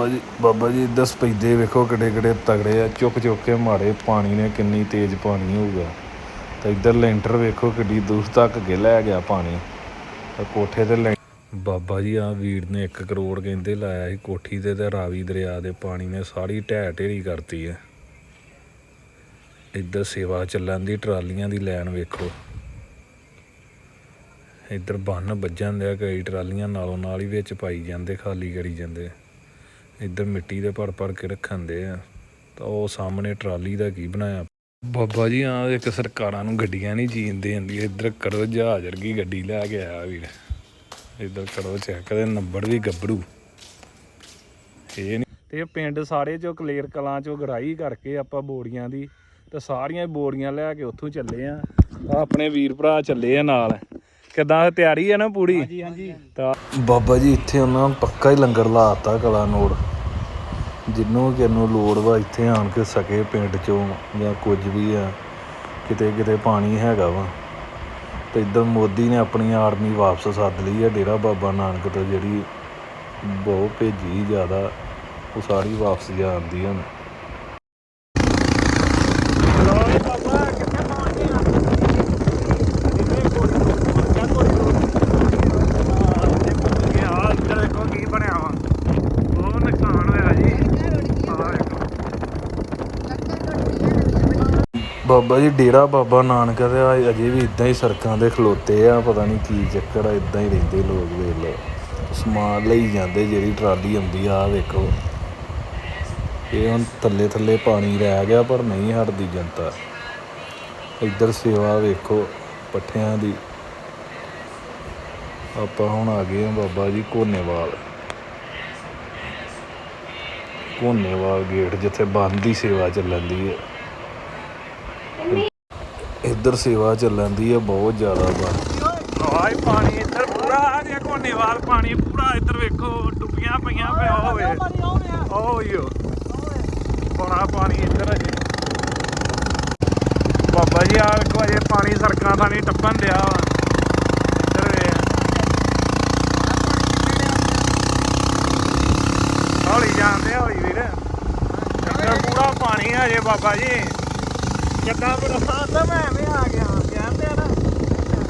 ਬਾਬਾ ਜੀ ਬਾਬਾ ਜੀ ਇੱਧਰ ਸਪੈਦੇ ਵੇਖੋ ਕਿੱਡੇ ਕਿੱਡੇ ਤਗੜੇ ਆ। ਚੁੱਕ ਚੁੱਕ ਕੇ ਮਾਰੇ ਪਾਣੀ ਨੇ ਕਿੰਨੀ ਤੇਜ਼ ਪਾਣੀ ਹੋਊਗਾ। ਤਾਂ ਇੱਧਰ ਲੈਂਟਰ ਵੇਖੋ ਕਿੱਡੀ ਦੂਰ ਤੱਕ ਅੱਗੇ ਲੈ ਗਿਆ ਪਾਣੀ। ਤਾਂ ਕੋਠੇ ਤੇ ਬਾਬਾ ਜੀ ਆ ਵੀਰ ਨੇ 1 ਕਰੋੜ ਕਹਿੰਦੇ ਲਾਇਆ ਸੀ ਕੋਠੀ ਤੇ ਤੇ ਰਾਵੀ ਦਰਿਆ ਦੇ ਪਾਣੀ ਨੇ ਸਾਰੀ ਢਹਿ ਢੇਰੀ ਕਰਤੀ ਹੈ ਇੱਧਰ ਸੇਵਾ ਚੱਲਣ ਦੀ, ਟਰਾਲੀਆਂ ਦੀ ਲਾਈਨ ਵੇਖੋ। ਇੱਧਰ ਬੰਨ ਵੱਜਣ ਦਿਆ ਕਈ ਟਰਾਲੀਆਂ ਨਾਲੋਂ ਨਾਲ ਹੀ ਵਿੱਚ ਪਾਈ ਜਾਂਦੇ, ਖਾਲੀ ਕਰੀ ਜਾਂਦੇ। ਇੱਧਰ ਮਿੱਟੀ ਦੇ ਭਰ ਭਰ ਕੇ ਰੱਖਣ ਦੇ ਆ। ਤਾਂ ਉਹ ਸਾਹਮਣੇ ਟਰਾਲੀ ਦਾ ਕੀ ਬਣਾਇਆ? ਬਾਬਾ ਜੀ ਆ ਇੱਕ ਸਰਕਾਰਾਂ ਨੂੰ ਗੱਡੀਆਂ ਨਹੀਂ ਜੀਣ ਦੇਂਦੀ, ਇੱਧਰ ਕਰੋ ਜਹਾਜ਼ ਵਰਗੀ ਗੱਡੀ ਲੈ ਕੇ ਆਇਆ ਵੀਰ। ਇੱਧਰ ਕਰੋ ਚੈੱਕ ਦੇ ਨੰਬਰ ਵੀ ਗੱਭਰੂ। ਇਹ ਨਹੀਂ ਤੇ ਪਿੰਡ ਸਾਰੇ ਚੋਂ ਕਲੇਰ ਕਲਾਂ ਚੋਂ ਗਰਾਈ ਕਰਕੇ ਆਪਾਂ ਬੋਰੀਆਂ ਦੀ, ਤੇ ਸਾਰੀਆਂ ਬੋਰੀਆਂ ਲੈ ਕੇ ਉੱਥੋਂ ਚੱਲੇ ਆ। ਆਪਣੇ ਵੀਰ ਭਰਾ ਚੱਲੇ ਆ ਨਾਲ। ਕਿਦਾਂ ਤਿਆਰੀ ਆ ਨਾ ਪੂਰੀ? ਹਾਂਜੀ ਹਾਂਜੀ। ਤਾਂ ਬਾਬਾ ਜੀ ਇੱਥੇ ਉਹਨਾਂ ਨੇ ਪੱਕਾ ਹੀ ਲੰਗਰ ਲਾਤਾ ਕਲਾ ਨੋੜ। ਜਿੰਨੂੰ ਕਿਨੂੰ ਲੋੜ ਵਾ ਇੱਥੇ ਆਣ ਕੇ ਸਕੇ ਪਿੰਡ ਚੋਂ ਜਾਂ ਕੁਝ ਵੀ ਆ ਕਿਤੇ ਕਿਤੇ ਪਾਣੀ ਹੈਗਾ ਵਾ। ਤੇ ਇਧਰ ਮੋਦੀ ਨੇ ਆਪਣੀ ਆਰਮੀ ਵਾਪਸ ਸੱਦ ਲਈ ਆ ਡੇਰਾ ਬਾਬਾ ਨਾਨਕ ਤੋਂ ਜਿਹੜੀ ਬਹੁਤ ਭੇਜੀ ਜ਼ਿਆਦਾ ਉਹ ਸਾਰੀ ਵਾਪਸ ਜਾਂਦੀ ਹੁਣ ਬਾਬਾ ਕਿੱਥੇ ਪਹੁੰਚ ਗਏ ਆ ਜਿਵੇਂ ਕੋਲ ਕਿਆ ਕੋਲ ਹਾਂ ਤੇ ਪਹੁੰਚ ਗਏ ਆ ਇੱਧਰ ਦੇਖੋ ਕੀ ਬਣਿਆ ਵਾ ਬਹੁਤ ਨੁਕਸਾਨ ਹੋਇਆ ਜੀ ਆਹ ਦੇਖੋ ਬਾਬਾ ਜੀ, ਡੇਰਾ ਬਾਬਾ ਨਾਨਕ ਦੇ ਆ, ਅਜੇ ਵੀ ਇਦਾਂ ਹੀ ਸੜਕਾਂ ਦੇ ਖਲੋਤੇ ਆ, ਪਤਾ ਨਹੀਂ ਕੀ ਚੱਕਰ ਆ ਇਦਾਂ ਹੀ ਰਹਿੰਦੇ ਲੋਕ ਵੇਖ ਲਓ। ਸਮਾਨ ਲਈ ਜਾਂਦੇ, ਜਿਹੜੀ ਟਰਾਲੀ ਆਉਂਦੀ ਆ, ਆਹ ਵੇਖੋ। ਇਹ ਹੁਣ ਥੱਲੇ ਥੱਲੇ ਪਾਣੀ ਰਹਿ ਗਿਆ, ਪਰ ਨਹੀਂ ਹਟਦੀ ਜਨਤਾ। ਇੱਧਰ ਸੇਵਾ ਵੇਖੋ, ਪੱਠਿਆਂ ਦੀ। ਆਪਾਂ ਹੁਣ ਆ ਗਏ ਆ ਬਾਬਾ ਜੀ ਕੋਨੇਵਾਲ ਕੋਨੇਵਾਲ ਗੇਟ, ਜਿੱਥੇ ਬੰਦ ਦੀ ਸੇਵਾ ਚੱਲਣ ਦੀ ਹੈ ਇੱਧਰ ਸੇਵਾ ਚੱਲਣ ਦੀ ਹੈ ਬਹੁਤ ਜ਼ਿਆਦਾ ਬਾ ਆਏ ਪਾਣੀ ਇੱਧਰ ਪੂਰਾ ਆ ਗਿਆ ਕੋਨੇਵਾਲ ਪਾਣੀ ਪੂਰਾ ਇੱਧਰ ਵੇਖੋ ਡੁੱਬੀਆਂ ਪਈਆਂ ਪਿਆ ਹੋਵੇ ਓ ਯੋ ਬੜਾ ਪਾਣੀ ਇੱਧਰ ਅਜੇ ਬਾਬਾ ਜੀ ਆ ਵੇਖੋ ਅਜੇ ਪਾਣੀ ਸੜਕਾਂ ਦਾ ਨਹੀਂ ਟੱਪਣ ਦਿਆ ਵਾ। ਇੱਧਰ ਵੇ। ਹੌਲੀ ਜਾਂਦੇ ਹੌਲੀ ਵੀਰ। ਇੱਧਰ ਪੂਰਾ ਪਾਣੀ ਆ ਅਜੇ ਬਾਬਾ ਜੀ। ਕਿੱਦਾਂ ਬਰਸਾਤ ਤਾਂ ਮੈਂ ਵੀ ਆ ਗਿਆ, ਕਹਿੰਦੇ ਆ ਨਾ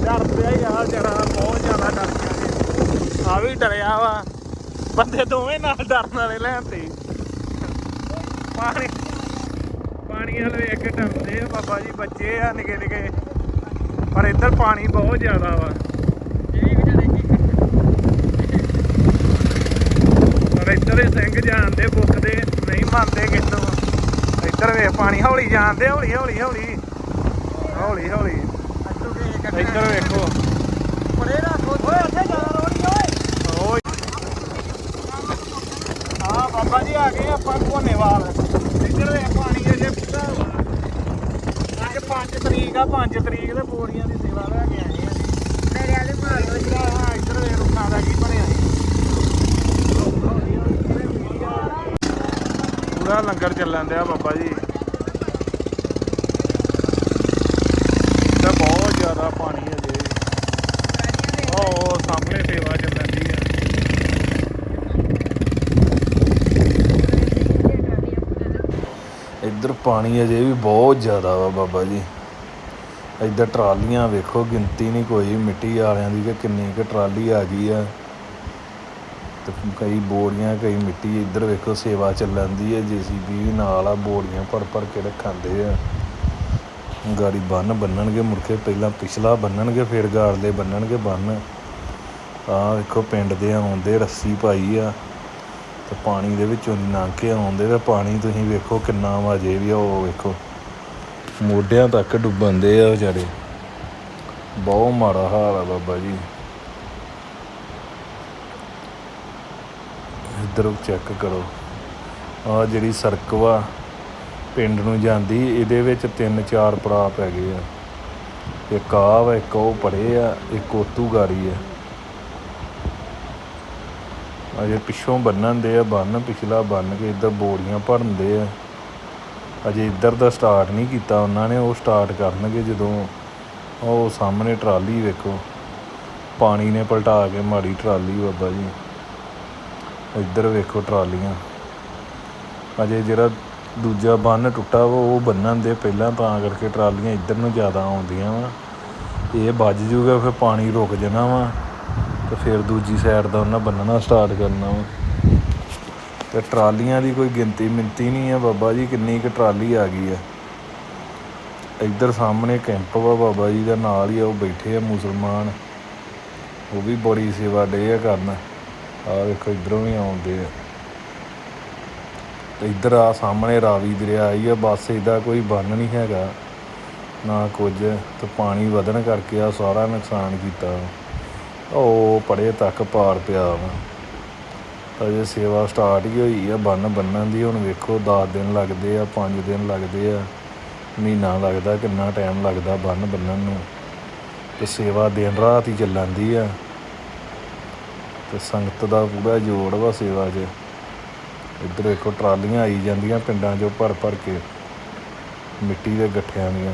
ਡਰ ਪਿਆ ਯਾਰ ਜਰਾ ਬਹੁਤ ਜ਼ਿਆਦਾ ਡਰ ਗਿਆ ਜੀ ਆ ਵੀ ਡਰਿਆ ਵਾ, ਬੰਦੇ ਦੋਵੇਂ ਨਾਲ ਡਰਨ ਵਾਲੇ ਲੈਣ ਲੈਂਦੇ ਪਾਣੀ ਪਾਣੀ ਵਾਲੇ ਵੇਖ ਕੇ ਡਰਦੇ ਆ, ਬਾਬਾ ਜੀ ਬੱਚੇ ਆ ਨਿਕੇ ਨਿਕੇ, ਪਰ ਇੱਧਰ ਪਾਣੀ ਬਹੁਤ ਜ਼ਿਆਦਾ ਵਾ। ਪਰ ਇੱਧਰ ਇਹ ਸਿੰਘ ਜਾਣਦੇ ਬੁੱਕਦੇ ਨਹੀਂ ਮੰਨਦੇ ਕਿਤੋਂ ਇੱਧਰ ਵੇ ਪਾਣੀ ਹੌਲੀ ਜਾਂਦੇ ਹੌਲੀ ਹੌਲੀ ਹੌਲੀ। ਹੌਲੀ ਹੌਲੀ। ਇੱਧਰ ਵੇਖੋ। ਪਰੇ ਰੱਖੋ ਓਏ, ਉੱਥੇ ਜ਼ਿਆਦਾ ਰੋੜੀ ਓਏ। ਓਏ ਆ ਬਾਬਾ ਜੀ ਆ ਗਏ ਆਪਾਂ ਕੋਨੇਵਾਲ ਇੱਧਰ ਵੇ ਪਾਣੀ ਅਜੇ ਅੱਜ 5 ਤਰੀਕ ਆ 5 ਤਰੀਕ ਤੇ ਬੋਰੀਆਂ ਦੀ ਸੇਵਾ ਲੈ ਕੇ ਆਏ ਆ ਜੀ ਮੇਰੇ ਵਾਲੇ ਮਾਰ ਇੱਧਰ ਆ ਇੱਧਰ ਵੇ ਰੁੱਖਾਂ ਦਾ ਕੀ ਬਣਿਆ ਪੂਰਾ ਲੰਗਰ ਚੱਲਣ ਦਿਆ ਬਾਬਾ ਜੀ। ਤਾਂ ਬਹੁਤ ਜ਼ਿਆਦਾ ਪਾਣੀ ਹੈ ਜੀ। ਉਹ ਸਾਹਮਣੇ ਸੇਵਾ ਚੱਲਣ ਦੀ ਆ। ਇੱਧਰ ਪਾਣੀ ਅਜੇ ਵੀ ਬਹੁਤ ਜ਼ਿਆਦਾ ਵਾ ਬਾਬਾ ਜੀ। ਇੱਧਰ ਟਰਾਲੀਆਂ ਵੇਖੋ, ਗਿਣਤੀ ਨਹੀਂ ਕੋਈ, ਮਿੱਟੀ ਵਾਲਿਆਂ ਦੀ ਕਿ ਕਿੰਨੀ ਕੁ ਟਰਾਲੀ ਆ ਗਈ ਆ। ਤੇ ਕਈ ਬੋਰੀਆਂ, ਕਈ ਮਿੱਟੀ ਇੱਧਰ ਵੇਖੋ ਸੇਵਾ ਚੱਲਣਦੀ ਹੈ, ਜੀਸੀਬੀ ਵੀ ਨਾਲ ਆ, ਬੋਰੀਆਂ ਭਰ ਭਰ ਕੇ ਰੱਖਾਂਦੇ ਆ। ਗਾੜੀ ਬੰਨ ਬੰਨਣਗੇ ਮੁੜ ਕੇ ਪਹਿਲਾਂ ਪਿਛਲਾ ਬੰਨਣਗੇ, ਫਿਰ ਗਾੜਲੇ ਬੰਨਣਗੇ ਬੰਨ। ਆ ਵੇਖੋ ਪਿੰਡ ਦੇ ਆਉਂਦੇ, ਰੱਸੀ ਪਾਈ ਆ, ਤੇ ਪਾਣੀ ਦੇ ਵਿੱਚੋਂ ਦੀ ਲੰਘ ਕੇ ਆਉਂਦੇ ਤੇ ਪਾਣੀ ਤੁਸੀਂ ਵੇਖੋ ਕਿੰਨਾ ਵਾ ਵੀ ਆ, ਉਹ ਵੇਖੋ। ਮੋਢਿਆਂ ਤੱਕ ਡੁੱਬਣ ਦੇ ਆ ਵਿਚਾਰੇ। ਬਹੁਤ ਮਾੜਾ ਹਾਲ ਆ ਬਾਬਾ ਜੀ। ਇੱਧਰ ਚੈੱਕ ਕਰੋ। ਆ ਜਿਹੜੀ ਸੜਕ ਵਾ ਪਿੰਡ ਨੂੰ ਜਾਂਦੀ, ਇਹਦੇ ਵਿੱਚ ਤਿੰਨ ਚਾਰ ਪੜਾਅ ਪੈ ਗਏ ਆ। ਇੱਕ ਆ ਵਾ, ਇੱਕ ਉਹ ਪੜੇ ਆ, ਇੱਕ ਉਤੂ ਗਾੜੀ ਆ। ਅਜੇ ਪਿੱਛੋਂ ਬੰਨਣ ਦੇ ਆ, ਬੰਨ, ਪਿਛਲਾ ਬੰਨ ਕੇ ਇੱਧਰ ਬੋਰੀਆਂ ਭਰਨ ਦੇ ਆ। ਅਜੇ ਇੱਧਰ ਦਾ ਸਟਾਰਟ ਨਹੀਂ ਕੀਤਾ, ਉਹਨਾਂ ਨੇ, ਉਹ ਸਟਾਰਟ ਕਰਨਗੇ ਜਦੋਂ ਉਹ ਸਾਹਮਣੇ ਟਰਾਲੀ ਵੇਖੋ। ਪਾਣੀ ਨੇ ਪਲਟਾ ਕੇ ਮਾੜੀ ਟਰਾਲੀ ਬਾਬਾ ਜੀ। ਇੱਧਰ ਵੇਖੋ ਟਰਾਲੀਆਂ। ਅਜੇ ਜਿਹੜਾ ਦੂਜਾ ਬੰਨ ਟੁੱਟਾ ਵਾ, ਉਹ ਬੰਨਣ ਦੇ ਪਹਿਲਾਂ ਤਾਂ ਕਰਕੇ ਟਰਾਲੀਆਂ ਇੱਧਰ ਨੂੰ ਜ਼ਿਆਦਾ ਆਉਂਦੀਆਂ ਵਾ। ਇਹ ਵੱਜ ਜੂਗਾ, ਫਿਰ ਪਾਣੀ ਰੁਕ ਜਾਣਾ ਵਾ ਤੇ ਫਿਰ ਦੂਜੀ ਸਾਈਡ ਦਾ ਉਹਨਾਂ ਬੰਨਣਾ ਸਟਾਰਟ ਕਰਨਾ ਵਾ। ਤੇ ਟਰਾਲੀਆਂ ਦੀ ਕੋਈ ਗਿਣਤੀ ਮਿੰਤੀ ਨਹੀਂ ਆ ਬਾਬਾ ਜੀ, ਕਿੰਨੀ ਕੁ ਟਰਾਲੀ ਆ ਗਈ ਆ। ਇੱਧਰ ਸਾਹਮਣੇ ਕੈਂਪ ਵਾ, ਬਾਬਾ ਜੀ ਦਾ ਨਾਲ ਹੀ ਆ, ਉਹ ਬੈਠੇ ਆ ਮੁਸਲਮਾਨ। ਉਹ ਵੀ ਬੜੀ ਸੇਵਾ ਡੇ ਆ ਕਰਨਾ। ਆ ਵੇਖੋ, ਇਧਰੋਂ ਵੀ ਆਉਂਦੇ ਆ। ਤੇ ਇੱਧਰ ਆ ਸਾਹਮਣੇ ਰਾਵੀ ਦਰਿਆ ਆਈ ਆ, ਬਸ ਇਹਦਾ ਕੋਈ ਬੰਨ ਨਹੀਂ ਹੈਗਾ, ਨਾ ਕੁਝ, ਤੇ ਪਾਣੀ ਵਧਣ ਕਰਕੇ ਆ ਸਾਰਾ ਨੁਕਸਾਨ ਕੀਤਾ। ਉਹ ਪੜੇ ਤੱਕ ਪਾਰ ਪਿਆ ਵਾ। ਅਜੇ ਸੇਵਾ ਸਟਾਰਟ ਹੀ ਹੋਈ ਆ, ਬੰਨ ਬੰਨਣ ਦੀ। ਹੁਣ ਵੇਖੋ 10 ਦਿਨ ਲੱਗਦੇ ਆ 5 ਦਿਨ ਲੱਗਦੇ ਆ। ਮਹੀਨਾ ਲੱਗਦਾ, ਕਿੰਨਾ ਟਾਈਮ ਲੱਗਦਾ ਬੰਨ ਬੰਨਣ ਨੂੰ। ਤੇ ਸੇਵਾ ਦਿਨ ਰਾਤ ਹੀ ਚੱਲਣ ਦੀ ਆ। ਤੇ ਸੰਗਤ ਦਾ ਪੂਰਾ ਜੋੜ ਵਾ ਸੇਵਾ 'ਚ। ਇੱਧਰ ਵੇਖੋ ਟਰਾਲੀਆਂ ਆਈ ਜਾਂਦੀਆਂ ਪਿੰਡਾਂ 'ਚੋਂ ਭਰ ਭਰ ਕੇ, ਮਿੱਟੀ ਦੇ ਗੱਠਿਆਂ ਦੀਆਂ।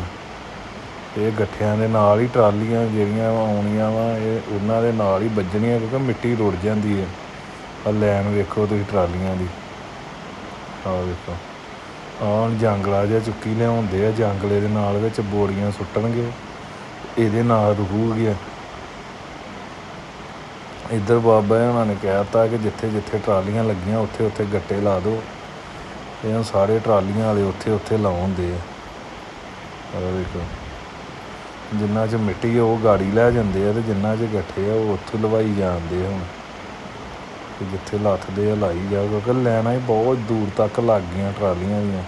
ਇਹ ਗੱਠਿਆਂ ਦੇ ਨਾਲ ਹੀ ਟਰਾਲੀਆਂ ਜਿਹੜੀਆਂ ਆਉਣੀਆਂ ਵਾ, ਇਹ ਉਹਨਾਂ ਦੇ ਨਾਲ ਹੀ ਵੱਜਣੀਆਂ ਕਿਉਂਕਿ ਮਿੱਟੀ ਰੁੜ ਜਾਂਦੀ ਹੈ। ਆ ਲੈਣ ਵੇਖੋ ਤੁਸੀਂ ਟਰਾਲੀਆਂ ਦੀ। ਆਹ ਵੇਖੋ। ਆਹ ਜੰਗਲਾ ਜਿਹਾ ਚੁੱਕੀ ਲਿਆਉਂਦੇ ਆ, ਜੰਗਲੇ ਦੇ ਨਾਲ ਵਿੱਚ ਬੋਰੀਆਂ ਸੁੱਟਣਗੇ, ਇਹਦੇ ਨਾਲ ਰੁਕੂਗੀ। ਇੱਧਰ ਬਾਬਾ ਜੀ ਉਹਨਾਂ ਨੇ ਕਹਿਤਾ ਕਿ ਜਿੱਥੇ ਜਿੱਥੇ ਟਰਾਲੀਆਂ ਲੱਗੀਆਂ, ਉੱਥੇ ਉੱਥੇ ਗੱਟੇ ਲਾ ਦਿਓ। ਇਹ ਸਾਰੇ ਟਰਾਲੀਆਂ ਵਾਲੇ ਉੱਥੇ ਉੱਥੇ ਲਾਉਂਦੇ ਆ। ਆਹ ਜਿੰਨਾ 'ਚ ਮਿੱਟੀ ਆ, ਉਹ ਗਾੜੀ ਲੈ ਜਾਂਦੇ ਆ ਤੇ ਜਿੰਨਾ 'ਚ ਗੱਠੇ ਆ, ਉਹ ਉੱਥੋਂ ਲਵਾਈ ਜਾਂਦੇ ਹੁਣ। ਤੇ ਜਿੱਥੇ ਲੱਥਦੇ ਆ, ਲਾਈ ਜਾ, ਕਿਉਂਕਿ ਲੈਣਾ ਹੀ ਬਹੁਤ ਦੂਰ ਤੱਕ ਲੱਗ ਗਈਆਂ ਟਰਾਲੀਆਂ ਦੀਆਂ।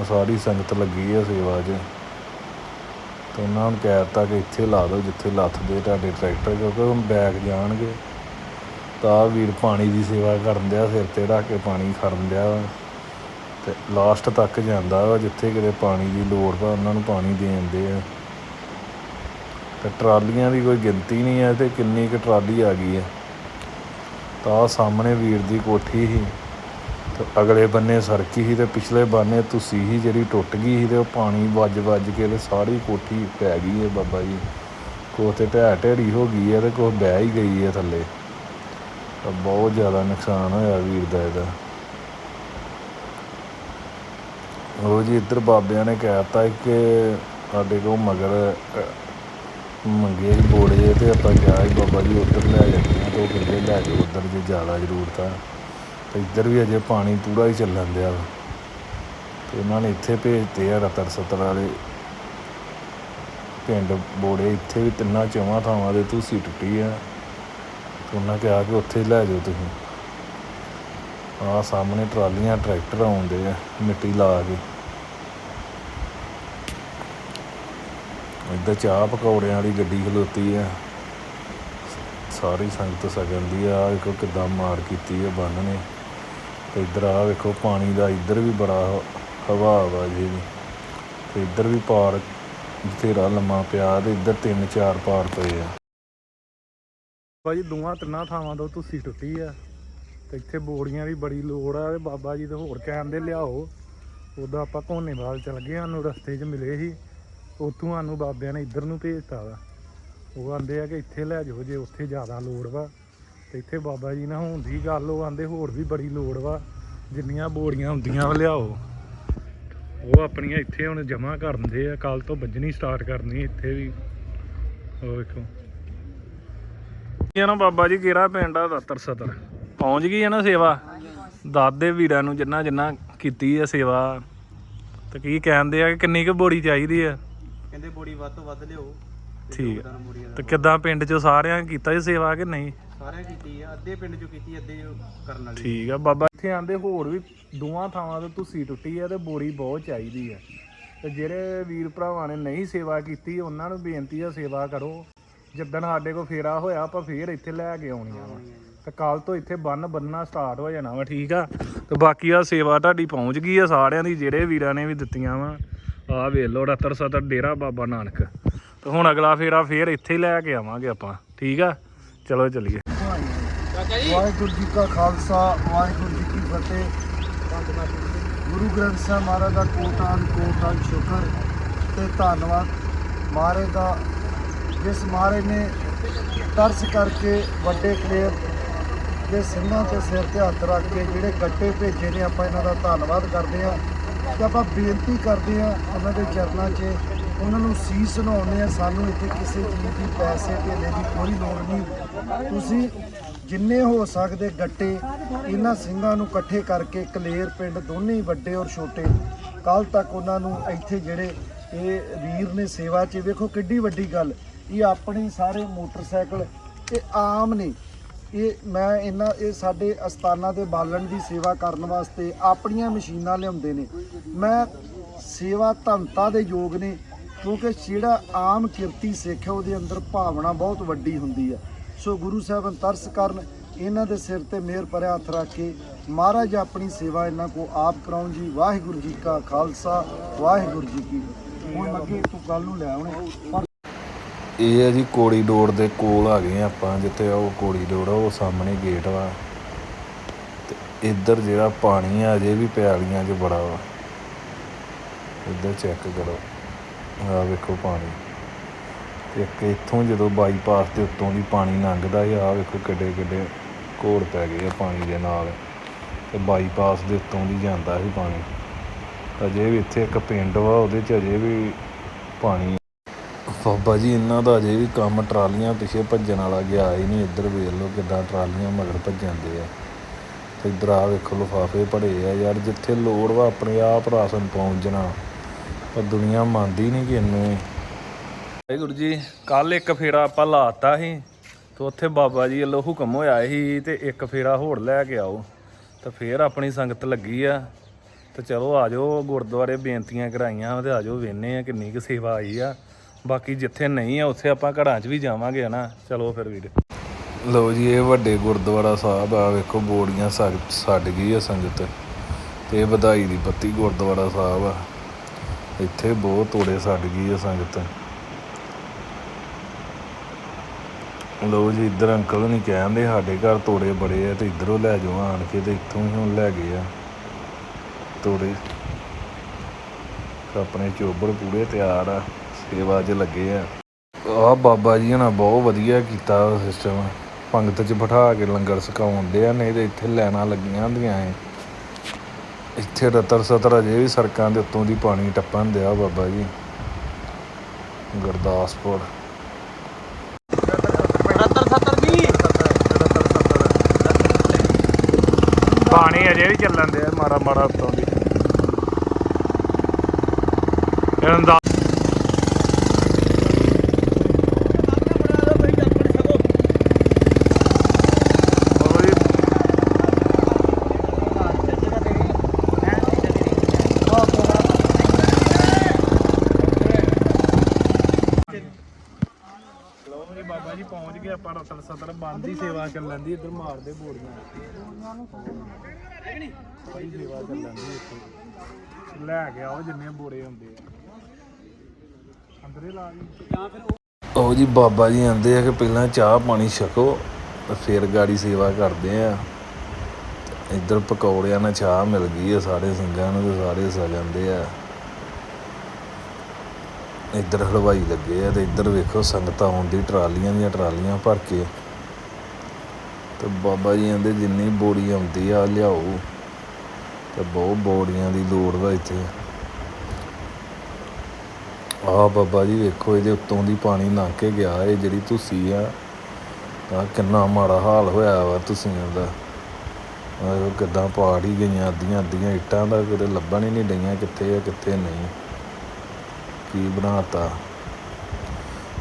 ਆ ਸਾਰੀ ਸੰਗਤ ਲੱਗੀ ਆ ਸੇਵਾ 'ਚ। ਤੇ ਉਹਨਾਂ ਨੂੰ ਕਹਿ ਦਿੱਤਾ ਕਿ ਇੱਥੇ ਲਾ ਦਿਓ ਜਿੱਥੇ ਲੱਥਦੇ ਤੁਹਾਡੇ ਟਰੈਕਟਰ, ਕਿਉਂਕਿ ਹੁਣ ਬੈਕ ਜਾਣਗੇ। ਤਾਂ ਵੀਰ ਪਾਣੀ ਦੀ ਸੇਵਾ ਕਰਨ ਦਿਆ, ਸਿਰ ਤੇ ਰੱਖ ਕੇ ਪਾਣੀ ਖੜਨ ਦਿਆ ਵਾ। ਤੇ ਲਾਸਟ ਤੱਕ ਜਾਂਦਾ ਵਾ, ਜਿੱਥੇ ਕਿਤੇ ਪਾਣੀ ਦੀ ਲੋੜ ਵਾ, ਉਹਨਾਂ ਨੂੰ ਪਾਣੀ ਦੇਣ ਦੇ ਆ। ਤੇ ਟਰਾਲੀਆਂ ਦੀ ਕੋਈ ਗਿਣਤੀ ਨਹੀਂ ਹੈ ਤੇ ਕਿੰਨੀ ਕੁ ਟਰਾਲੀ ਆ ਗਈ ਹੈ ਤਾਂ ਸਾਹਮਣੇ ਵੀਰ ਦੀ ਕੋਠੀ ਸੀ। ਤੇ ਅਗਲੇ ਬੰਨੇ ਸਰਕੀ ਸੀ ਤੇ ਪਿਛਲੇ ਬੰਨੇ ਤੁਸੀਂ ਹੀ ਜਿਹੜੀ ਟੁੱਟ ਗਈ ਸੀ ਤੇ ਉਹ ਪਾਣੀ ਵੱਜ ਵੱਜ ਕੇ ਤੇ ਸਾਰੀ ਕੋਠੀ ਪੈ ਗਈ ਹੈ ਬਾਬਾ ਜੀ। ਕੋਹ ਤੇ ਢਹਿ ਢੇਰੀ ਹੋ ਗਈ ਹੈ ਤੇ ਕੋਹ ਬਹਿ ਹੀ ਗਈ ਹੈ ਥੱਲੇ। ਤਾਂ ਬਹੁਤ ਜ਼ਿਆਦਾ ਨੁਕਸਾਨ ਹੋਇਆ ਵੀਰ ਦਾ ਇਹਦਾ। ਉਹ ਜੀ ਇੱਧਰ ਬਾਬਿਆਂ ਨੇ ਕਹਿਤਾ ਕਿ ਸਾਡੇ ਕੋਲ ਮਗਰ ਮੰਗੇ ਸੀ ਬੋੜੇ ਤੇ ਆਪਾਂ ਕਿਹਾ ਸੀ, ਬਾਬਾ ਜੀ ਉੱਧਰ ਲੈ ਜਾਂਦੇ ਆ ਤੇ ਉਹ ਲੈ ਜਾਓ, ਉੱਧਰ ਜੇ ਜ਼ਿਆਦਾ ਜ਼ਰੂਰਤ ਆ। ਤੇ ਇੱਧਰ ਵੀ ਅਜੇ ਪਾਣੀ ਪੂਰਾ ਹੀ ਚੱਲਣ ਦਿਆ ਵਾ। ਤੇ ਉਹਨਾਂ ਨੇ ਇੱਥੇ ਭੇਜਤੇ ਆ ਰਤਰ ਸਤਰ ਵਾਲੇ ਪਿੰਡ ਬੋੜੇ। ਇੱਥੇ ਵੀ ਤਿੰਨਾਂ ਚੌਵਾਂ ਥਾਵਾਂ ਦੇ ਤੁਸੀਂ ਟੁੱਟੀ ਆ। ਉਹਨਾਂ ਕਿਹਾ ਕਿ ਉੱਥੇ ਲੈ ਜਾਓ ਤੁਸੀਂ। ਆਹ ਸਾਹਮਣੇ ਟਰਾਲੀਆਂ, ਟਰੈਕਟਰ ਆਉਂਦੇ ਆ, ਮਿੱਟੀ ਲਾ ਕੇ। ਇੱਧਰ ਚਾਹ ਪਕੌੜਿਆਂ ਵਾਲੀ ਗੱਡੀ ਖਲੋਤੀ ਆ। ਸਾਰੀ ਸੰਗਤ ਸਕਣ ਦੀ ਆ। ਆਹ ਕਿੱਦਾਂ ਮਾਰ ਕੀਤੀ ਹੈ ਬੰਨ ਨੇ। ਤੇ ਇੱਧਰ ਆ ਵੇਖੋ, ਪਾਣੀ ਦਾ ਇੱਧਰ ਵੀ ਬੜਾ ਹਵਾ ਵਾ ਜੀ ਤੇ ਇੱਧਰ ਵੀ ਪਾਰ ਬਥੇਰਾ ਲੰਮਾ ਪਿਆ ਤੇ ਇੱਧਰ ਤਿੰਨ ਚਾਰ ਪਾਰ ਪਏ ਆ। ਬਾਬਾ ਜੀ ਦੋਵਾਂ ਤਿੰਨਾਂ ਥਾਵਾਂ ਤੋਂ ਤੁਸੀਂ ਟੁੱਟੀ ਆ। ਤੇ ਇੱਥੇ ਬੋਰੀਆਂ ਦੀ ਬੜੀ ਲੋੜ ਆ ਤੇ ਬਾਬਾ ਜੀ ਤੇ ਹੋਰ ਕਹਿੰਦੇ ਲਿਆਓ। ਉਦੋਂ ਆਪਾਂ ਘੋਨੇਵਾਲ ਚਲ ਗਏ, ਸਾਨੂੰ ਰਸਤੇ 'ਚ ਮਿਲੇ ਸੀ। ਉੱਥੋਂ ਸਾਨੂੰ ਬਾਬਿਆਂ ਨੇ ਇੱਧਰ ਨੂੰ ਭੇਜਤਾ ਵਾ। ਉਹ ਆਂਦੇ ਆ ਕਿ ਇੱਥੇ ਲੈ ਜਾਓ ਜੇ ਉੱਥੇ ਜ਼ਿਆਦਾ ਲੋੜ ਵਾ। ਤੇ ਇੱਥੇ ਬਾਬਾ ਜੀ ਨਾਲ ਹੋਣ ਦੀ ਗੱਲ ਉਹ ਆਂਦੇ ਹੋਰ ਵੀ ਬੜੀ ਲੋੜ ਵਾ ਜਿੰਨੀਆਂ ਬੋਰੀਆਂ ਹੁੰਦੀਆਂ ਵਾ ਲਿਆਓ। ਉਹ ਆਪਣੀਆਂ ਇੱਥੇ ਹੁਣ ਜਮ੍ਹਾਂ ਕਰ ਦਿੰਦੇ ਆ ਕੱਲ ਤੋਂ ਵੱਜਣੀ ਸਟਾਰਟ ਕਰਨੀ ਇੱਥੇ ਵੀ। ਉਹ ਵੇਖੋ। ਇਹ ਨਾ ਬਾਬਾ ਜੀ ਕਿਹੜਾ ਪਿੰਡ ਆ? ਦਾਤਰ ਸਤਰ ਪਹੁੰਚ ਗਈ ਹੈ ਨਾ ਸੇਵਾ? ਦਾਦੇ ਵੀਰਾਂ ਨੂੰ ਜਿੰਨਾ ਜਿੰਨਾ ਕੀਤੀ ਹੈ ਸੇਵਾ ਤੇ ਕੀ ਕਹਿੰਦੇ ਆ ਕਿ ਕਿੰਨੀ ਕੁ ਬੋਰੀ ਚਾਹੀਦੀ ਆ? ਕਹਿੰਦੇ ਬੋੜੀ ਵੱਧ ਤੋਂ ਵੱਧ ਲਿਓ ਠੀਕ ਆ। ਬੋੜੀ ਤੇ ਕਿੱਦਾਂ ਪਿੰਡ 'ਚ ਸਾਰਿਆਂ ਕੀਤਾ ਜੀ ਸੇਵਾ ਕਿ ਨਹੀਂ? ਸਾਰਿਆਂ ਕੀਤੀ ਆ, ਅੱਧੇ ਪਿੰਡ ਚੋਂ ਕੀਤੀ, ਅੱਧੇ ਜੋ ਕਰਨ ਵਾਲੀ। ਠੀਕ ਆ, ਬਾਬਾ ਇੱਥੇ ਆਂਦੇ ਹੋਰ ਵੀ ਦੋਵਾਂ ਥਾਵਾਂ ਤੋਂ ਤੁਸੀਂ ਟੁੱਟੀ ਆ ਤੇ ਬੋਰੀ ਬਹੁਤ ਚਾਹੀਦੀ ਆ। ਤੇ ਜਿਹੜੇ ਵੀਰ ਭਰਾਵਾਂ ਨੇ ਨਹੀਂ ਸੇਵਾ ਕੀਤੀ, ਉਹਨਾਂ ਨੂੰ ਬੇਨਤੀ ਆ ਸੇਵਾ ਕਰੋ। ਜਿੱਦਣ ਸਾਡੇ ਕੋਲ ਫੇਰਾ ਹੋਇਆ, ਆਪਾਂ ਫੇਰ ਇੱਥੇ ਲੈ ਕੇ ਆਉਣੀਆਂ ਵਾ ਤੇ ਕੱਲ ਤੋਂ ਇੱਥੇ ਬੰਨ ਬੰਨਣਾ ਸਟਾਰਟ ਹੋ ਜਾਣਾ ਵਾ, ਠੀਕ ਆ? ਤੇ ਬਾਕੀ ਆ ਸੇਵਾ ਤੁਹਾਡੀ ਪਹੁੰਚ ਗਈ ਆ, ਸਾਰਿਆਂ ਦੀ, ਜਿਹੜੇ ਵੀਰਾਂ ਨੇ ਵੀ ਦਿੱਤੀਆਂ ਵਾ। ਆ ਵੇਖ ਲਓ ਰਤਰ ਸਤਰ ਡੇਰਾ ਬਾਬਾ ਨਾਨਕ। ਤੇ ਹੁਣ ਅਗਲਾ ਫੇਰਾ ਫੇਰ ਇੱਥੇ ਹੀ ਲੈ ਕੇ ਆਵਾਂਗੇ ਆਪਾਂ, ਠੀਕ ਆ? ਚਲੋ ਚੱਲੀਏ। ਵਾਹਿਗੁਰੂ ਜੀ ਕਾ ਖਾਲਸਾ, ਵਾਹਿਗੁਰੂ ਜੀ ਕੀ ਫਤਿਹ। ਗੁਰੂ ਗ੍ਰੰਥ ਸਾਹਿਬ ਮਹਾਰਾਜ ਦਾ ਕੋਟਾਨ ਕੋਟਾਨ ਸ਼ੁਕਰ ਤੇ ਧੰਨਵਾਦ। ਮਹਾਰਾਜ ਦਾ, ਜਿਸ ਮਹਾਰਾਜ ਨੇ ਤਰਸ ਕਰਕੇ ਵੱਡੇ ਕਲੇਰ ਦੇ ਸਿੰਘਾਂ ਤੇ ਸਿਰ ਤੇ ਹੱਥ ਰੱਖ ਕੇ ਜਿਹੜੇ ਗੱਟੇ ਭੇਜੇ ਨੇ, ਆਪਾਂ ਇਹਨਾਂ ਦਾ ਧੰਨਵਾਦ ਕਰਦੇ ਹਾਂ ਤੇ ਆਪਾਂ ਬੇਨਤੀ ਕਰਦੇ ਹਾਂ ਉਹਨਾਂ ਦੇ ਚਰਨਾਂ 'ਚ ਉਹਨਾਂ ਨੂੰ ਸੀਸ ਨਹਾਉਂਦੇ ਆ ਸਾਨੂੰ ਇੱਥੇ ਕਿਸੇ ਚੀਜ਼ ਦੀ ਪੈਸੇ ਧੇਲੇ ਦੀ ਕੋਈ ਲੋੜ ਨਹੀਂ। ਤੁਸੀਂ ਜਿੰਨੇ ਹੋ ਸਕਦੇ ਗੱਟੇ ਇਹਨਾਂ ਸਿੰਘਾਂ ਨੂੰ ਇਕੱਠੇ ਕਰਕੇ ਕਲੇਰ ਪਿੰਡ ਦੋਨੇ ਵੱਡੇ ਔਰ ਛੋਟੇ ਕੱਲ ਤੱਕ ਉਹਨਾਂ ਨੂੰ ਇੱਥੇ ਜਿਹੜੇ ਇਹ ਵੀਰ ਨੇ ਸੇਵਾ 'ਚ, ਵੇਖੋ ਕਿੱਡੀ ਵੱਡੀ ਗੱਲ, ਇਹ ਆਪਣੀ ਸਾਰੇ ਮੋਟਰਸਾਈਕਲ ਇਹ ਆਮ ਨੇ। ਇਹ ਮੈਂ ਇਹਨਾਂ, ਇਹ ਸਾਡੇ ਅਸਥਾਨਾਂ ਦੇ ਬਾਲਣ ਦੀ ਸੇਵਾ ਕਰਨ ਵਾਸਤੇ ਆਪਣੀਆਂ ਮਸ਼ੀਨਾਂ ਲਿਆਉਂਦੇ ਨੇ। ਮੈਂ ਸੇਵਾ ਧੰਤਾ ਦੇ ਯੋਗ ਨੇ, ਕਿਉਂਕਿ ਜਿਹੜਾ ਆਮ ਕਿਰਤੀ ਸਿੱਖ ਹੈ, ਉਹਦੇ ਅੰਦਰ ਭਾਵਨਾ ਬਹੁਤ ਵੱਡੀ ਹੁੰਦੀ ਹੈ। ਸੋ ਗੁਰੂ ਸਾਹਿਬਾਨ ਤਰਸ ਕਰਨ, ਇਹਨਾਂ ਦੇ ਸਿਰ ਤੇ ਮਿਹਰ ਭਰਿਆ ਹੱਥ ਰੱਖ ਕੇ, ਮਹਾਰਾਜ ਆਪਣੀ ਸੇਵਾ ਇਹਨਾਂ ਕੋ ਆਪ ਕਰਾਉਣ ਜੀ। ਵਾਹਿਗੁਰੂ ਜੀ ਕਾ ਖਾਲਸਾ, ਵਾਹਿਗੁਰੂ ਜੀ ਕੀ ਹੁਣ ਅੱਗੇ ਤੂੰ ਕੱਲ ਨੂੰ ਲੈ ਆਉਣੇ। ਇਹ ਹੈ ਜੀ ਕੋਰੀਡੋਰ ਦੇ ਕੋਲ ਆ ਗਏ ਆਪਾਂ, ਜਿੱਥੇ ਉਹ ਕੋਰੀਡੋਰ ਆ, ਉਹ ਸਾਹਮਣੇ ਗੇਟ ਵਾ। ਤੇ ਇੱਧਰ ਜਿਹੜਾ ਪਾਣੀ ਆ, ਅਜੇ ਵੀ ਪਿਆਲੀਆਂ 'ਚ ਬੜਾ ਵਾ। ਇੱਧਰ ਚੈੱਕ ਕਰੋ। ਆ ਵੇਖੋ ਪਾਣੀ। ਤੇ ਇੱਕ ਇੱਥੋਂ ਜਦੋਂ ਬਾਈਪਾਸ ਦੇ ਉੱਤੋਂ ਦੀ ਪਾਣੀ ਲੰਘਦਾ ਆ ਆਹ ਵੇਖੋ ਕਿੱਡੇ ਕਿੱਡੇ ਘੋੜ ਪੈ ਗਏ ਆ ਪਾਣੀ ਦੇ ਨਾਲ। ਤੇ ਬਾਈਪਾਸ ਦੇ ਉੱਤੋਂ ਦੀ ਜਾਂਦਾ ਸੀ ਪਾਣੀ। ਅਜੇ ਵੀ ਇੱਥੇ ਇੱਕ ਪਿੰਡ ਵਾ, ਉਹਦੇ 'ਚ ਅਜੇ ਵੀ ਪਾਣੀ ਬਾਬਾ ਜੀ, ਇਹਨਾਂ ਦਾ ਅਜੇ ਵੀ ਕੰਮ ਟਰਾਲੀਆਂ ਪਿੱਛੇ ਭੱਜਣ ਵਾਲਾ ਗਿਆ ਹੀ ਨਹੀਂ। ਇੱਧਰ ਵੇਖ ਲਓ ਕਿੱਦਾਂ ਟਰਾਲੀਆਂ ਮਗਰ ਭੱਜਣਦੇ ਆ। ਤੇ ਇੱਧਰ ਆ ਵੇਖੋ ਲਿਫਾਫੇ ਭਰੇ ਆ। ਯਾਰ ਜਿੱਥੇ ਲੋੜ ਵਾ, ਆਪਣੇ ਆਪ ਰਾਸ਼ਨ ਪਹੁੰਚਣਾ। ਪਰ ਦੁਨੀਆ ਮੰਨਦੀ ਨਹੀਂ ਕਿ ਇਹਨੂੰ ਵਾਹਿਗੁਰੂ ਜੀ ਕੱਲ ਇੱਕ ਫੇਰਾ ਆਪਾਂ ਲਾਤਾ ਸੀ ਤੇ ਉੱਥੇ ਬਾਬਾ ਜੀ ਵੱਲੋਂ ਹੁਕਮ ਹੋਇਆ ਸੀ ਤੇ ਇੱਕ ਫੇਰਾ ਹੋਰ ਲੈ ਕੇ ਆਓ। ਤਾਂ ਫੇਰ ਆਪਣੀ ਸੰਗਤ ਲੱਗੀ ਆ। ਤੇ ਚਲੋ ਆਜੋ ਗੁਰਦੁਆਰੇ ਬੇਨਤੀਆਂ ਕਰਾਈਆਂ ਤੇ ਆਜੋ ਵੇਨੇ ਆ, ਕਿੰਨੀ ਕੁ ਸੇਵਾ ਆਈ ਆ। ਬਾਕੀ ਜਿੱਥੇ ਨਹੀਂ ਆ, ਉੱਥੇ ਆਪਾਂ ਘਰਾਂ 'ਚ ਵੀ ਜਾਵਾਂਗੇ, ਹਨਾ? ਚਲੋ ਫਿਰ ਵੀਰ। ਲਓ ਜੀ, ਇਹ ਵੱਡੇ ਗੁਰਦੁਆਰਾ ਸਾਹਿਬ ਆ, ਵੇਖੋ ਬੋੜੀਆਂ ਸੜ- ਛੱਡ ਗਈ ਆ ਸੰਗਤ। ਤੇ ਇਹ ਵਧਾਈ ਦੀ ਪੱਤੀ ਗੁਰਦੁਆਰਾ ਸਾਹਿਬ ਆ। ਇੱਥੇ ਬਹੁਤ ਤੋੜੇ ਛੱਡ ਗਈ ਆ ਸੰਗਤ। ਲੋ ਜੀ, ਇੱਧਰ ਅੰਕਲ ਨਹੀਂ ਕਹਿੰਦੇ ਸਾਡੇ ਘਰ ਤੋੜੇ ਬੜੇ ਆ ਤੇ ਇੱਧਰੋਂ ਲੈ ਜਾਓ ਆਣ ਕੇ ਤੇ ਇੱਥੋਂ ਹੀ ਹੁਣ ਲੈ ਗਏ ਆ। ਤੋੜੇ। ਆਪਣੇ ਚੋਬਰ ਪੂਰੇ ਤਿਆਰ ਆ, ਸੇਵਾ 'ਚ ਲੱਗੇ ਆ। ਆ ਬਾਬਾ ਜੀ ਹਣਾ ਬਹੁਤ ਵਧੀਆ ਕੀਤਾ ਸਿਸਟਮ ਪੰਗਤ 'ਚ ਬਿਠਾ ਕੇ ਲੰਗਰ ਛਕਾਉਂਦੇ ਆ, ਨਹੀਂ ਤੇ ਇੱਥੇ ਲੈਣਾ ਲੱਗੀਆਂ ਹੁੰਦੀਆਂ ਐ। ਇੱਥੇ ਰਤਰ ਸਤਰ ਅਜੇ ਵੀ ਸੜਕਾਂ ਦੇ ਉੱਤੋਂ ਦੀ ਪਾਣੀ ਟੱਪਣ ਦਿਆ ਬਾਬਾ ਜੀ। ਗੁਰਦਾਸਪੁਰ 70 70 ਦੀ ਪਾਣੀ ਅਜੇ ਵੀ ਚੱਲਣ ਦੇ ਮਾੜਾ ਮਾੜਾ ਉੱਤੋਂ ਦੀ। ਇਹ ਅੰਦਾਜ਼ ਬਾਬਾ ਜੀ ਲੋ ਜੀ ਬਾਬਾ ਜੀ ਪਹੁੰਚ ਗਏ ਸਤਰ, ਬੰਦ ਸੇਵਾ ਚੱਲਣ ਦੀ, ਇੱਧਰ ਮਾਰਦੇ ਬੋੜੀਆਂ ਬੜੀ ਸੇਵਾ ਚੱਲਣ ਦੀ ਇੱਥੇ। ਲੈ ਕੇ ਆਓ ਜਿੰਨੇ ਬੋੜੇ ਹੁੰਦੇ ਅੰਦਰੇ ਲਾ ਜੀ ਉਹ ਜੀ ਬਾਬਾ ਜੀ ਆਂਦੇ ਆ ਕਿ ਪਹਿਲਾਂ ਚਾਹ ਪਾਣੀ ਛਕੋ, ਤੇ ਫਿਰ ਗਾੜੀ ਸੇਵਾ ਕਰਦੇ ਆ। ਇੱਧਰ ਪਕੌੜਿਆਂ ਨਾਲ ਚਾਹ ਮਿਲ ਗਈ ਆ, ਸਾਰੇ ਸਿੰਘਾਂ ਨੂੰ ਤੇ ਸਾਰੇ ਸਾ ਜਾਂਦੇ ਆ। ਇੱਧਰ ਹਲਵਾਈ ਲੱਗੇ ਆ ਤੇ ਇੱਧਰ ਵੇਖੋ ਸੰਗਤਾਂ ਆਉਂਦੀ, ਟਰਾਲੀਆਂ ਦੀਆਂ ਟਰਾਲੀਆਂ ਭਰ ਕੇ। ਤੇ ਬਾਬਾ ਜੀ ਕਹਿੰਦੇ ਜਿੰਨੀ ਬੋੜੀ ਆਉਂਦੀ ਆ, ਲਿਆਓ। ਤੇ ਬਹੁਤ ਬੋੜੀਆਂ ਦੀ ਲੋੜ ਵਾ ਇੱਥੇ। ਆ ਬਾਬਾ ਜੀ ਵੇਖੋ, ਇਹਦੇ ਉੱਤੋਂ ਦੀ ਪਾਣੀ ਲੰਘ ਕੇ ਗਿਆ, ਇਹ ਜਿਹੜੀ ਤੁਸੀਂ ਆ ਆ ਕਿੰਨਾ ਮਾੜਾ ਹਾਲ ਹੋਇਆ ਵਾ ਤੁਸੀਂ ਦਾ ਆਹ ਕਿੱਦਾਂ ਪਾੜ ਹੀ ਗਈਆਂ ਅੱਧੀਆਂ ਅੱਧੀਆਂ ਇੱਟਾਂ ਦਾ, ਕਿਤੇ ਲੱਭਣ ਹੀ ਨਹੀਂ ਡਈਆਂ ਕਿੱਥੇ ਆ, ਕਿੱਥੇ ਨਹੀਂ। ਕੀ ਬਣਾਤਾ?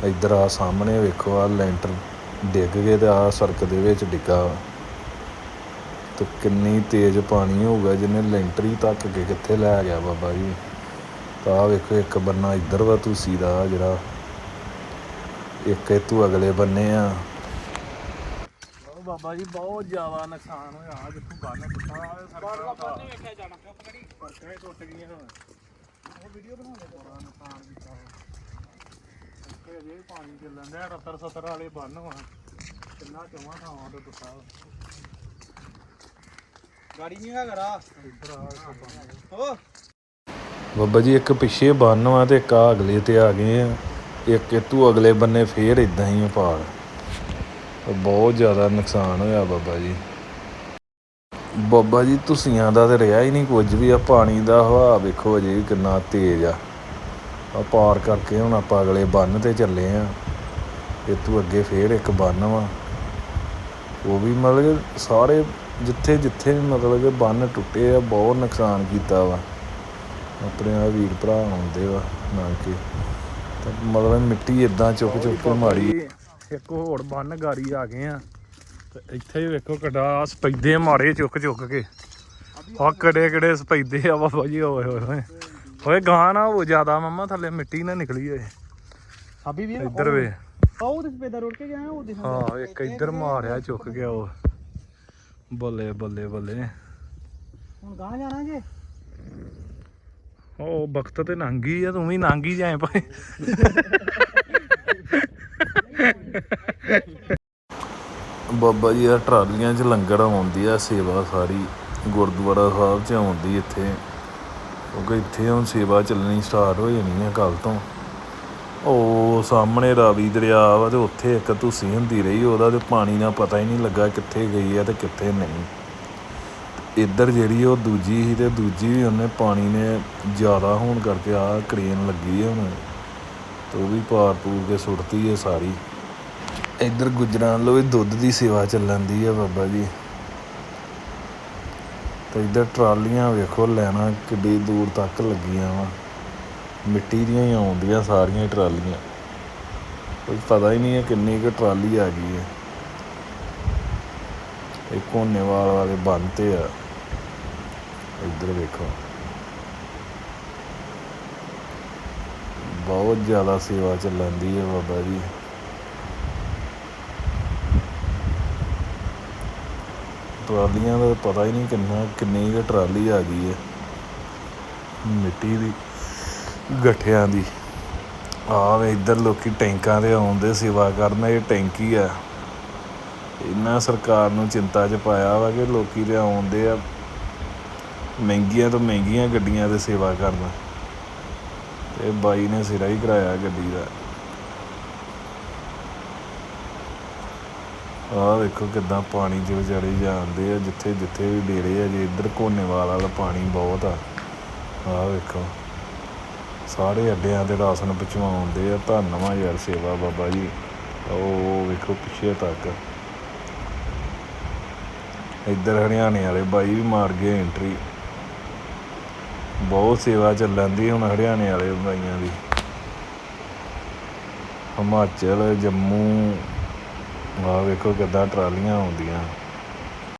ਇੱਧਰ ਆ ਸਾਹਮਣੇ ਵੇਖੋ ਆ ਲੈਂਟਰ ਡਿੱਗ ਗਏ ਤੇ ਆ ਸੜਕ ਦੇ ਵਿੱਚ ਡਿੱਗਾ। ਤੇ ਕਿੰਨੀ ਤੇਜ਼ ਪਾਣੀ ਹੋਊਗਾ ਜਿਹਨੇ ਲੈਂਟਰ ਹੀ ਤੱਕ ਕੇ ਕਿੱਥੇ ਲੈ ਗਿਆ ਬਾਬਾ ਜੀ। ਤਾਂ ਵੇਖੋ ਇੱਕ ਬੰਨਾ ਇੱਧਰ ਵਾ ਤੁਸੀਂ ਦਾ ਜਿਹੜਾ ਇੱਕ ਇਹ ਤੋਂ ਅਗਲੇ ਬੰਨੇ ਆ। ਬਾਬਾ ਜੀ ਬਹੁਤ ਜ਼ਿਆਦਾ ਨੁਕਸਾਨ ਹੋਇਆ। ਜਿੱਥੋਂ ਬੰਨ ਟੁੱਟਾ ਸਰਕਾਰ ਦਾ। ਨਹੀਂ ਵੇਖਿਆ ਜਾਣਾ ਪਰਚੇ ਟੁੱਟ ਗਈਆਂ ਹੁਣ। ਵੀਡੀਓ ਬਣਾ ਲੈ ਬੜਾ ਨੁਕਸਾਨ ਕੀਤਾ ਇੱਥੇ ਅਜੇ ਵੀ ਪਾਣੀ ਚੱਲਣ ਡਿਆ ਰਤਰ ਸਤਰ ਵਾਲੇ ਬੰਨ ਹੁਣ। ਕਿੰਨਾ ਚਵਾਂ ਥਾਵਾਂ ਤੇ ਟੁੱਟਾ ਗਾੜੀ ਨਹੀਂ ਹੈਗਾ ਰਾ ਇੱਧਰ ਆ ਇੱਕ ਬੰਨ ਓ ਬਾਬਾ ਜੀ ਇੱਕ ਪਿੱਛੇ ਬੰਨ ਵਾ ਤੇ ਇੱਕ ਆਹ ਅਗਲੇ ਤੇ ਆ ਗਏ ਆ। ਇੱਕ ਇਹ ਤੋਂ ਅਗਲੇ ਬੰਨੇ ਫੇਰ ਇਦਾਂ ਹੀ ਆ ਬਹੁਤ ਜ਼ਿਆਦਾ ਨੁਕਸਾਨ ਹੋਇਆ ਬਾਬਾ ਜੀ। ਬਾਬਾ ਜੀ ਤੁਸੀਆਂ ਦਾ ਤੇ ਰਿਹਾ ਹੀ ਨਹੀਂ ਕੁਝ ਵੀ ਆ ਪਾਣੀ ਦਾ ਹਵਾ ਵੇਖੋ ਅਜੇ ਵੀ ਕਿੰਨਾ ਤੇਜ਼ ਆ। ਆ ਪਾਰ ਕਰਕੇ ਹੁਣ ਆਪਾਂ ਅਗਲੇ ਬੰਨ ਤੇ ਚੱਲੇ ਆ। ਇਹ ਅੱਗੇ ਫੇਰ ਇੱਕ ਬੰਨ ਵਾ। ਉਹ ਵੀ ਮਤਲਬ ਸਾਰੇ ਜਿੱਥੇ ਜਿੱਥੇ ਮਤਲਬ ਕਿ ਬੰਨ ਟੁੱਟੇ ਆ, ਬਹੁਤ ਨੁਕਸਾਨ ਕੀਤਾ ਵਾ। ਆਪਣੇ ਆ ਵੀਰ ਭਰਾ ਆਉਂਦੇ ਵਾ ਨਾਲ ਕੇ ਤੇ ਮਤਲਬ ਮਿੱਟੀ ਇਦਾਂ ਚੁੱਕ ਚੁੱਕ ਕੇ ਮਾਰੀ ਇੱਕ ਹੋਰ ਬੰਨ ਗਾਰੀ ਆ ਗਏ ਆ। ਤੇ ਇੱਥੇ ਹੀ ਵੇਖੋ ਕਿੱਡਾ ਸਪੈਦੇ ਮਾਰੇ ਚੁੱਕ ਚੁੱਕ ਕੇ। ਆ ਕਿਹੜੇ ਕਿਹੜੇ ਸਪੈਦੇ ਆ ਬਾਬਾ ਜੀ ਓਏ ਹੋਏ ਹੋਏ। ਓਏ ਗਾਂ ਨਾ ਉਹ ਜ਼ਿਆਦਾ ਮੰਮਾ ਥੱਲੇ ਮਿੱਟੀ ਨਾ ਨਿਕਲੀ ਓਏ ਅਭੀ ਵੀ ਇੱਧਰ ਵੇ। ਉਹ ਤੇ ਸਪੇਦਾ ਰੋੜ ਕੇ ਗਿਆ ਉਹ ਦਿਖਾ। ਹਾਂ ਇੱਕ ਇੱਧਰ ਮਾਰਿਆ ਚੁੱਕ ਗਿਆ ਉਹ। ਬੱਲੇ ਬੱਲੇ ਬੱਲੇ। ਹੁਣ ਗਾਂ ਜਾਣਾ ਜੇ ਉਹ ਵਕਤ ਤੇ ਨੰਗੀ ਆ ਤੂੰ ਵੀ ਨੰਗੀ ਜਾਏ ਭਾਈ। ਬਾਬਾ ਜੀ ਆ ਟਰਾਲੀਆਂ 'ਚ ਲੰਗਰ ਆਉਂਦੀ ਆ, ਸੇਵਾ ਸਾਰੀ। ਗੁਰਦੁਆਰਾ ਸਾਹਿਬ 'ਚ ਆਉਂਦੀ ਇੱਥੇ। ਕਿਉਂਕਿ ਇੱਥੇ ਹੁਣ ਸੇਵਾ ਚੱਲਣੀ ਸਟਾਰਟ ਹੋ ਜਾਣੀ ਆ ਕੱਲ ਤੋਂ। ਉਹ ਸਾਹਮਣੇ ਰਾਵੀ ਦਰਿਆ ਵਾ ਤੇ ਉੱਥੇ ਇੱਕ ਧੁੱਸੀ ਹੁੰਦੀ ਰਹੀ, ਉਹਦਾ ਤੇ ਪਾਣੀ ਦਾ ਪਤਾ ਹੀ ਨਹੀਂ ਲੱਗਾ ਕਿੱਥੇ ਗਈ ਆ ਤੇ ਕਿੱਥੇ ਨਹੀਂ। ਇੱਧਰ ਜਿਹੜੀ ਉਹ ਦੂਜੀ ਸੀ ਤੇ ਦੂਜੀ ਵੀ ਉਹਨੇ ਪਾਣੀ ਨੇ ਜ਼ਿਆਦਾ ਹੋਣ ਕਰਕੇ ਆ ਕਰੇਨ ਲੱਗੀ ਆ ਹੁਣ। ਤੇ ਉਹ ਵੀ ਪਾਰ ਪੂਰ ਕੇ ਸੁੱਟਤੀ ਹੈ ਸਾਰੀ। ਇੱਧਰ ਗੁਜਰਾਂ ਲੋ ਵੀ ਦੁੱਧ ਦੀ ਸੇਵਾ ਚੱਲਣ ਦੀ ਆ ਬਾਬਾ ਜੀ। ਤੇ ਇੱਧਰ ਟਰਾਲੀਆਂ ਵੇਖੋ, ਲੈਣਾ ਕਿੱਡੀ ਦੂਰ ਤੱਕ ਲੱਗੀਆਂ ਵਾ। ਮਿੱਟੀ ਦੀਆਂ ਹੀ ਆਉਂਦੀਆਂ ਸਾਰੀਆਂ ਟਰਾਲੀਆਂ। ਕੋਈ ਪਤਾ ਹੀ ਨਹੀਂ ਹੈ ਕਿੰਨੀ ਕੁ ਟਰਾਲੀ ਆ ਗਈ ਹੈ ਇਹ ਕੋਨੇਵਾਲ ਵਾਲੇ ਬੰਨ੍ਹ ਤੇ ਆ। ਇੱਧਰ ਵੇਖੋ। ਬਹੁਤ ਜ਼ਿਆਦਾ ਸੇਵਾ ਚੱਲਣ ਦੀ ਹੈ ਬਾਬਾ ਜੀ। ਟਰਾਲੀਆਂ ਦਾ ਪਤਾ ਹੀ ਨਹੀਂ ਕਿੰਨਾ, ਕਿੰਨੀ ਕੁ ਟਰਾਲੀ ਆ ਗਈ ਹੈ ਮਿੱਟੀ ਦੀ, ਗੱਠਿਆਂ ਦੀ। ਆ ਇੱਧਰ ਲੋਕੀ ਟੈਂਕਾਂ ਦੇ ਆਉਂਦੇ ਸੇਵਾ ਕਰਨ, ਇਹ ਟੈਂਕੀ ਆ। ਇਹਨਾਂ ਸਰਕਾਰ ਨੂੰ ਚਿੰਤਾ 'ਚ ਪਾਇਆ ਵਾ ਕਿ ਲੋਕੀ ਤੇ ਆਉਂਦੇ ਆ, ਮਹਿੰਗੀਆਂ ਤੋਂ ਮਹਿੰਗੀਆਂ ਗੱਡੀਆਂ ਦੇ ਸੇਵਾ ਕਰਨ। ਤੇ ਬਾਈ ਨੇ ਸਿਰਾ ਹੀ ਕਰਾਇਆ ਗੱਡੀ ਦਾ। ਆਹ ਵੇਖੋ ਕਿਦਾਂ ਪਾਣੀ 'ਚ ਵਿਚਾਰੇ ਜਾਂਦੇ ਆ, ਜਿੱਥੇ ਜਿੱਥੇ ਵੀ ਡੇਰੇ ਆ ਜੇ, ਇੱਧਰ ਕੋਨੇਵਾਲ ਵਾਲਾ ਪਾਣੀ ਬਹੁਤ ਆ। ਆਹ ਵੇਖੋ। ਸਾਰੇ ਅੱਡਿਆਂ ਤੇ ਰਾਸ਼ਨ ਪਹੁੰਚਾਉਂਦੇ ਆ। ਧੰਨਵਾਦ ਯਾਰ ਸੇਵਾ ਬਾਬਾ ਜੀ। ਉਹ ਵੇਖੋ ਪਿੱਛੇ ਤੱਕ। ਇੱਧਰ ਹਰਿਆਣੇ ਵਾਲੇ ਬਾਈ ਵੀ ਮਾਰ ਗਏ ਐਂਟਰੀ ਬਹੁਤ ਸੇਵਾ ਚੱਲਣ ਦੀ ਹੁਣ ਹਰਿਆਣੇ ਵਾਲੇ ਬਾਈਆਂ ਦੀ। ਹਿਮਾਚਲ, ਜੰਮੂ ਆਹ ਵੇਖੋ ਕਿੱਦਾਂ ਟਰਾਲੀਆਂ ਆਉਂਦੀਆਂ।